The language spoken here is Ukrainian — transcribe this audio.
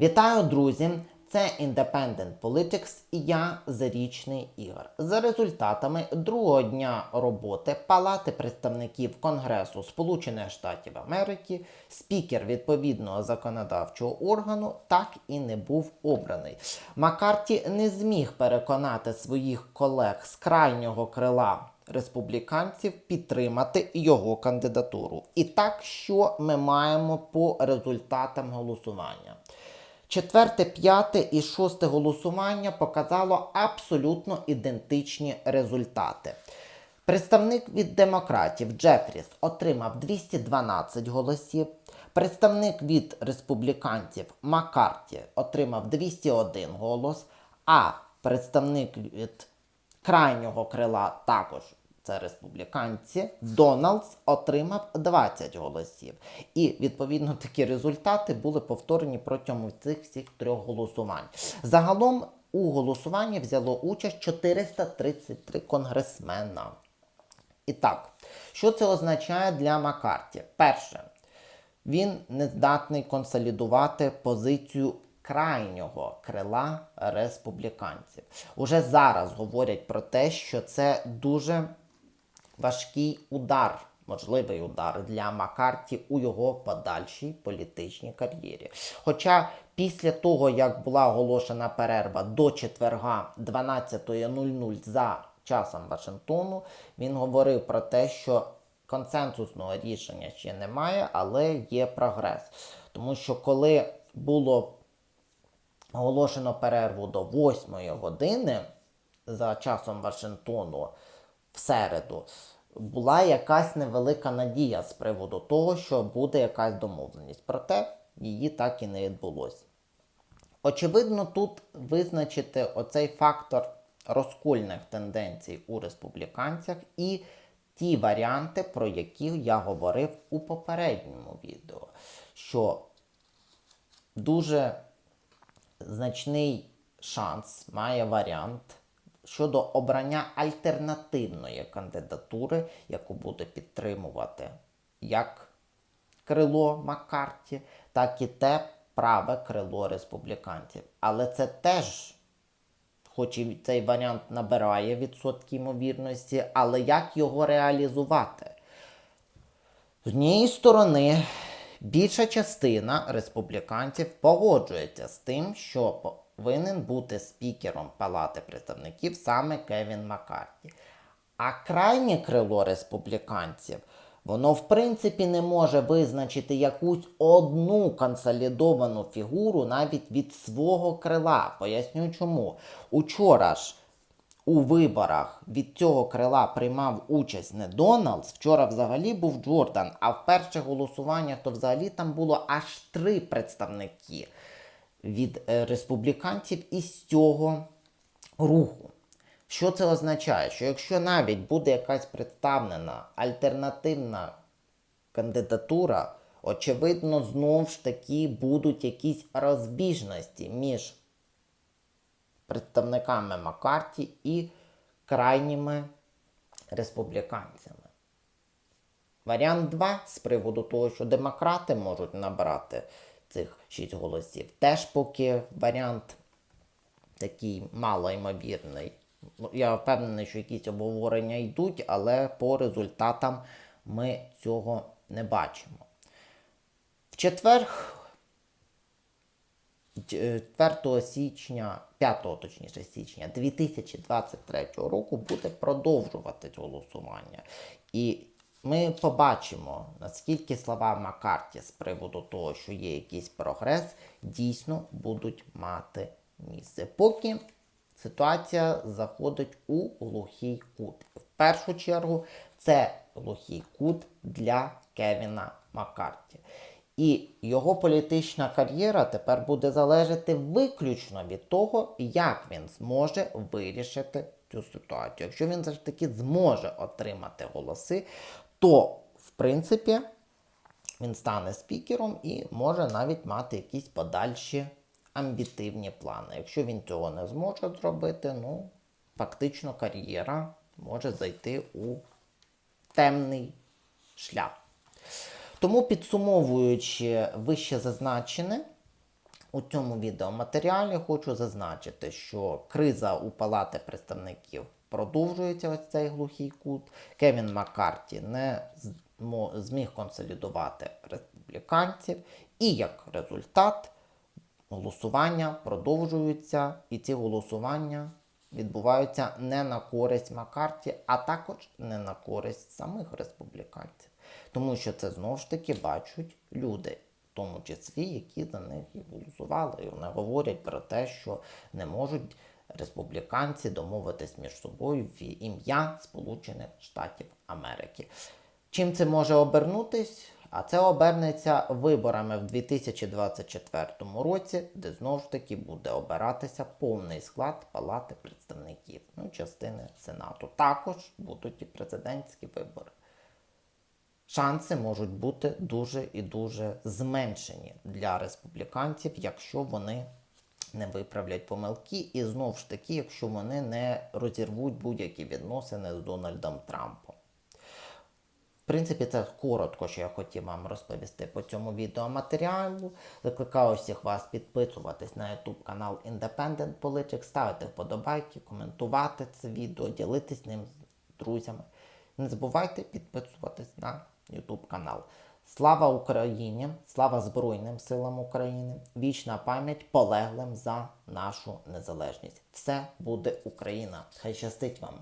Вітаю, друзі! Це Independent Politics і я Зарічний Ігор. За результатами другого дня роботи Палати представників Конгресу Сполучених Штатів Америки, спікер відповідного законодавчого органу так і не був обраний. Маккарті не зміг переконати своїх колег з крайнього крила республіканців підтримати його кандидатуру. І так, що ми маємо по результатам голосування? Четверте, п'яте і шосте голосування показало абсолютно ідентичні результати. Представник від демократів Джефріс отримав 212 голосів. Представник від республіканців Маккарті отримав 201 голос, а представник від крайнього крила також це республіканці, Доналдс отримав 20 голосів. І відповідно такі результати були повторені протягом цих всіх трьох голосувань. Загалом у голосуванні взяло участь 433 конгресмена. І так, що це означає для Маккарті? Перше, він не здатний консолідувати позицію крайнього крила республіканців. Уже зараз говорять про те, що це дуже важкий удар, можливий удар для Маккарті у його подальшій політичній кар'єрі. Хоча після того, як була оголошена перерва до четверга 12.00 за часом Вашингтону, він говорив про те, що консенсусного рішення ще немає, але є прогрес. Тому що коли було оголошено перерву до 8 години за часом Вашингтону в середу, була якась невелика надія з приводу того, що буде якась домовленість. Проте її так і не відбулося. Очевидно, тут визначити оцей фактор розкольних тенденцій у республіканцях і ті варіанти, про які я говорив у попередньому відео, що дуже значний шанс має варіант щодо обрання альтернативної кандидатури, яку буде підтримувати як крило Маккарті, так і те праве крило республіканців. Але це теж, хоч і цей варіант набирає відсотки ймовірності, але як його реалізувати? З однієї сторони, більша частина республіканців погоджується з тим, що повинен бути спікером Палати представників саме Кевін Маккарті. А крайнє крило республіканців, воно в принципі не може визначити якусь одну консолідовану фігуру навіть від свого крила. Поясню чому. Учора ж у виборах від цього крила приймав участь не Доналдс, вчора взагалі був Джордан, а в перших голосуваннях то взагалі там було аж три представники від е, республіканців із цього руху. Що це означає? Що якщо навіть буде якась представлена альтернативна кандидатура, очевидно, знову ж таки будуть якісь розбіжності між представниками Маккарті і крайніми республіканцями. Варіант 2 з приводу того, що демократи можуть набрати цих 6 голосів, теж поки варіант такий малоймовірний. Ну, Я впевнений, що якісь обговорення йдуть, але по результатам ми цього не бачимо. В четвер, 4 січня, 5 точніше січня 2023 року буде продовжувати голосування. І ми побачимо, наскільки слова Маккарті з приводу того, що є якийсь прогрес, дійсно будуть мати місце. Поки ситуація заходить у глухий кут. В першу чергу це глухий кут для Кевіна Маккарті. І його політична кар'єра тепер буде залежати виключно від того, як він зможе вирішити цю ситуацію. Якщо він все ж таки зможе отримати голоси, то в принципі він стане спікером і може навіть мати якісь подальші амбітивні плани. Якщо він цього не зможе зробити, ну фактично кар'єра може зайти у темний шлях. Тому підсумовуючи вище зазначене, У цьому відеоматеріалі хочу зазначити, що криза у Палати представників продовжується ось цей глухий кут. Кевін Маккарті не зміг консолідувати республіканців, і як результат голосування продовжуються, і ці голосування відбуваються не на користь Маккарті, а також не на користь самих республіканців. Тому що це знову ж таки бачать люди, в тому числі, які за них і голосували. І вони говорять про те, що не можуть республіканці домовитись між собою в ім'я Сполучених Штатів Америки. Чим це може обернутись? А це обернеться виборами в 2024 році, де знову ж таки буде обиратися повний склад Палати представників, ну, частини Сенату. Також будуть і президентські вибори. Шанси можуть бути дуже і дуже зменшені для республіканців, якщо вони не виправлять помилки, і знову ж таки, якщо вони не розірвуть будь-які відносини з Дональдом Трампом. В принципі, це коротко, що я хотів вам розповісти по цьому відеоматеріалу. Закликаю всіх вас підписуватись на YouTube канал Independent Politics, ставити вподобайки, коментувати це відео, ділитись ним з друзями. Не забувайте підписуватись на YouTube канал. Слава Україні! Слава Збройним силам України! Вічна пам'ять полеглим за нашу незалежність. Все буде Україна! Хай щастить вам!